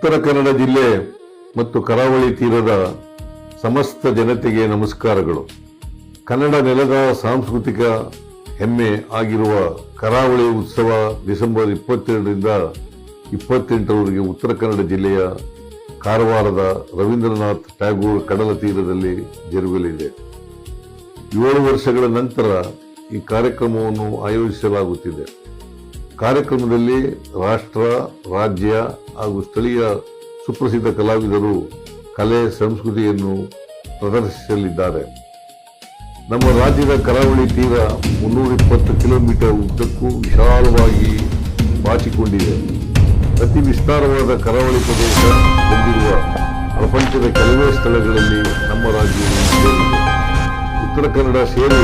ಉತ್ತರ ಕನ್ನಡ ಜಿಲ್ಲೆ ಮತ್ತು ಕರಾವಳಿ ತೀರದ ಸಮಸ್ತ ಜನತೆಗೆ ನಮಸ್ಕಾರಗಳು. ಕನ್ನಡ ನೆಲದ ಸಾಂಸ್ಕೃತಿಕ ಹೆಮ್ಮೆ ಆಗಿರುವ ಕರಾವಳಿ ಉತ್ಸವ ಡಿಸೆಂಬರ್ ಇಪ್ಪತ್ತೆರಡರಿಂದ ಇಪ್ಪತ್ತೆಂಟರವರೆಗೆ ಉತ್ತರ ಕನ್ನಡ ಜಿಲ್ಲೆಯ ಕಾರವಾರದ ರವೀಂದ್ರನಾಥ್ ಟ್ಯಾಗೂರ್ ಕಡಲ ತೀರದಲ್ಲಿ ಜರುಗಲಿದೆ. ಏಳು ವರ್ಷಗಳ ನಂತರ ಈ ಕಾರ್ಯಕ್ರಮವನ್ನು ಆಯೋಜಿಸಲಾಗುತ್ತಿದೆ. ಕಾರ್ಯಕ್ರಮದಲ್ಲಿ ರಾಷ್ಟ್ರ, ರಾಜ್ಯ ಹಾಗೂ ಸ್ಥಳೀಯ ಸುಪ್ರಸಿದ್ಧ ಕಲಾವಿದರು ಕಲೆ, ಸಂಸ್ಕೃತಿಯನ್ನು ಪ್ರದರ್ಶಿಸಲಿದ್ದಾರೆ. ನಮ್ಮ ರಾಜ್ಯದ ಕರಾವಳಿ ತೀರ ಮುನ್ನೂರ ಇಪ್ಪತ್ತು ಕಿಲೋಮೀಟರ್ ಉದ್ದಕ್ಕೂ ವಿಶಾಲವಾಗಿ ಬಾಚಿಕೊಂಡಿದೆ. ಅತಿ ವಿಸ್ತಾರವಾದ ಕರಾವಳಿ ಪ್ರದೇಶ ಹೊಂದಿರುವ ಪ್ರಪಂಚದ ಕೆಲವೇ ಸ್ಥಳಗಳಲ್ಲಿ ನಮ್ಮ ರಾಜ್ಯವು ಉತ್ತರ ಕನ್ನಡ ಸೇರಿ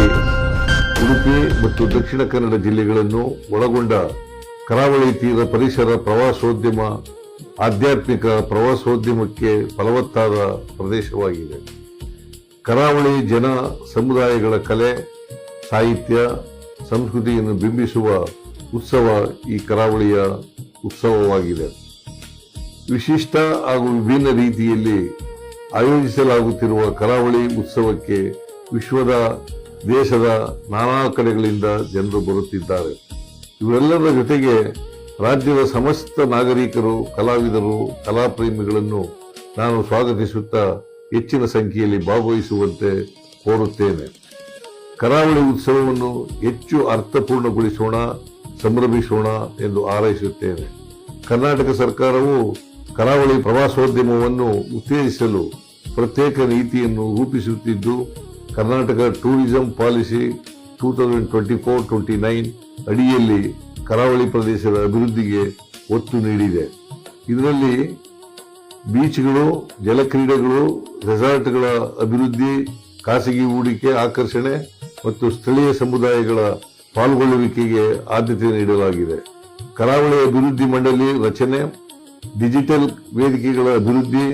ಉಡುಪಿ ಮತ್ತು ದಕ್ಷಿಣ ಕನ್ನಡ ಜಿಲ್ಲೆಗಳನ್ನು ಒಳಗೊಂಡ ಕರಾವಳಿ ತೀರ ಪರಿಸರ ಪ್ರವಾಸೋದ್ಯಮ, ಆಧ್ಯಾತ್ಮಿಕ ಪ್ರವಾಸೋದ್ಯಮಕ್ಕೆ ಫಲವತ್ತಾದ ಪ್ರದೇಶವಾಗಿದೆ. ಕರಾವಳಿ ಜನ ಸಮುದಾಯಗಳ ಕಲೆ, ಸಾಹಿತ್ಯ, ಸಂಸ್ಕೃತಿಯನ್ನು ಬಿಂಬಿಸುವ ಉತ್ಸವ ಈ ಕರಾವಳಿಯ ಉತ್ಸವವಾಗಿದೆ. ವಿಶಿಷ್ಟ ಹಾಗೂ ವಿಭಿನ್ನ ರೀತಿಯಲ್ಲಿ ಆಯೋಜಿಸಲಾಗುತ್ತಿರುವ ಕರಾವಳಿ ಉತ್ಸವಕ್ಕೆ ವಿಶ್ವದ, ದೇಶದ ನಾನಾ ಕಡೆಗಳಿಂದ ಜನರು ಬರುತ್ತಿದ್ದಾರೆ. ಇವೆಲ್ಲರ ಜೊತೆಗೆ ರಾಜ್ಯದ ಸಮಸ್ತ ನಾಗರಿಕರು, ಕಲಾವಿದರು, ಕಲಾಪ್ರೇಮಿಗಳನ್ನು ನಾನು ಸ್ವಾಗತಿಸುತ್ತಾ ಹೆಚ್ಚಿನ ಸಂಖ್ಯೆಯಲ್ಲಿ ಭಾಗವಹಿಸುವಂತೆ ಕೋರುತ್ತೇನೆ. ಕರಾವಳಿ ಉತ್ಸವವನ್ನು ಹೆಚ್ಚು ಅರ್ಥಪೂರ್ಣಗೊಳಿಸೋಣ, ಸಂಭ್ರಮಿಸೋಣ ಎಂದು ಆರೈಸುತ್ತೇನೆ ಕರ್ನಾಟಕ ಸರ್ಕಾರವು ಕರಾವಳಿ ಪ್ರವಾಸೋದ್ಯಮವನ್ನು ಉತ್ತೇಜಿಸಲು ಪ್ರತ್ಯೇಕ ನೀತಿಯನ್ನು ರೂಪಿಸುತ್ತಿದ್ದು, Karnataka tourism policy two thousand twenty four twenty nine ಅಡಿಯಲ್ಲಿ ಕರಾವಳಿ ಪ್ರದೇಶದ ಅಭಿವೃದ್ಧಿಗೆ ಒತ್ತು ನೀಡಿದೆ. ಇದರಲ್ಲಿ ಬೀಚ್ಗಳು, ಜಲಕ್ರೀಡೆಗಳು, ರೆಸಾರ್ಟ್ಗಳ ಅಭಿವೃದ್ಧಿ, ಖಾಸಗಿ ಹೂಡಿಕೆ, ಆಕರ್ಷಣೆ ಮತ್ತು ಸ್ಥಳೀಯ ಸಮುದಾಯಗಳ ಪಾಲ್ಗೊಳ್ಳುವಿಕೆಗೆ ಆದ್ಯತೆ ನೀಡಲಾಗಿದೆ. ಕರಾವಳಿ ಅಭಿವೃದ್ಧಿ ಮಂಡಳಿ ರಚನೆ, ಡಿಜಿಟಲ್ ವೇದಿಕೆಗಳ ಅಭಿವೃದ್ಧಿ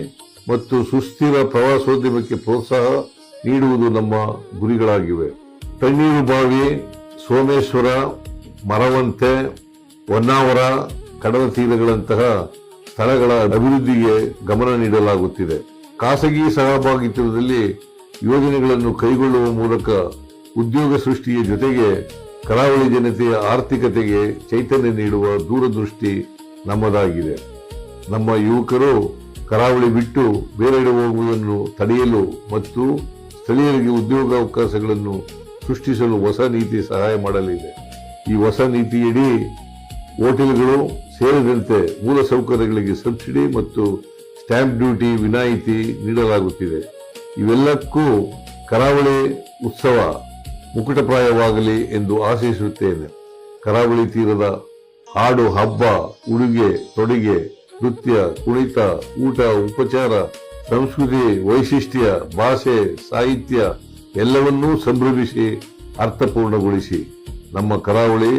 ಮತ್ತು ಸುಸ್ಥಿರ ಪ್ರವಾಸೋದ್ಯಮಕ್ಕೆ ಪ್ರೋತ್ಸಾಹ ನೀಡುವುದು ನಮ್ಮ ಗುರಿಗಳಾಗಿವೆ. ತಣ್ಣೀರು ಬಾವಿ, ಸೋಮೇಶ್ವರ ಮರವಂತೆ ಹೊನ್ನಾವರ ಕಡಲ ತೀರಗಳಂತಹ ಸ್ಥಳಗಳ ಅಭಿವೃದ್ಧಿಗೆ ಗಮನ ನೀಡಲಾಗುತ್ತಿದೆ. ಖಾಸಗಿ ಸಹಭಾಗಿತ್ವದಲ್ಲಿ ಯೋಜನೆಗಳನ್ನು ಕೈಗೊಳ್ಳುವ ಮೂಲಕ ಉದ್ಯೋಗ ಸೃಷ್ಟಿಯ ಜೊತೆಗೆ ಕರಾವಳಿ ಜನತೆಯ ಆರ್ಥಿಕತೆಗೆ ಚೈತನ್ಯ ನೀಡುವ ದೂರದೃಷ್ಟಿ ನಮ್ಮದಾಗಿದೆ. ನಮ್ಮ ಯುವಕರು ಕರಾವಳಿ ಬಿಟ್ಟು ಬೇರೆಡೆ ಹೋಗುವುದನ್ನು ತಡೆಯಲು ಮತ್ತು ಸ್ಥಳೀಯರಿಗೆ ಉದ್ಯೋಗಾವಕಾಶಗಳನ್ನು ಸೃಷ್ಟಿಸಲು ಹೊಸ ನೀತಿ ಸಹಾಯ ಮಾಡಲಿದೆ. ಈ ಹೊಸ ನೀತಿಯಡಿ ಹೋಟೆಲ್ಗಳು ಸೇರಿದಂತೆ ಮೂಲ ಸೌಕರ್ಯಗಳಿಗೆ ಸಬ್ಸಿಡಿ ಮತ್ತು ಸ್ಟ್ಯಾಂಪ್ ಡ್ಯೂಟಿ ವಿನಾಯಿತಿ ನೀಡಲಾಗುತ್ತಿದೆ. ಇವೆಲ್ಲಕ್ಕೂ ಕರಾವಳಿ ಉತ್ಸವ ಮುಕುಟಪ್ರಾಯವಾಗಲಿ ಎಂದು ಆಶಿಸುತ್ತೇನೆ. ಕರಾವಳಿ ತೀರದ ಹಾಡು, ಹಬ್ಬ, ಉಡುಗೆ, ತೊಡುಗೆ, ನೃತ್ಯ, ಕುಣಿತ, ಊಟ, ಉಪಚಾರ, ಸಂಸ್ಕೃತಿ, ವೈಶಿಷ್ಟ್ಯ, ಭಾಷೆ, ಸಾಹಿತ್ಯ ಎಲ್ಲವನ್ನೂ ಸಂಭ್ರಮಿಸಿ ಅರ್ಥಪೂರ್ಣಗೊಳಿಸಿ. ನಮ್ಮ ಕರಾವಳಿ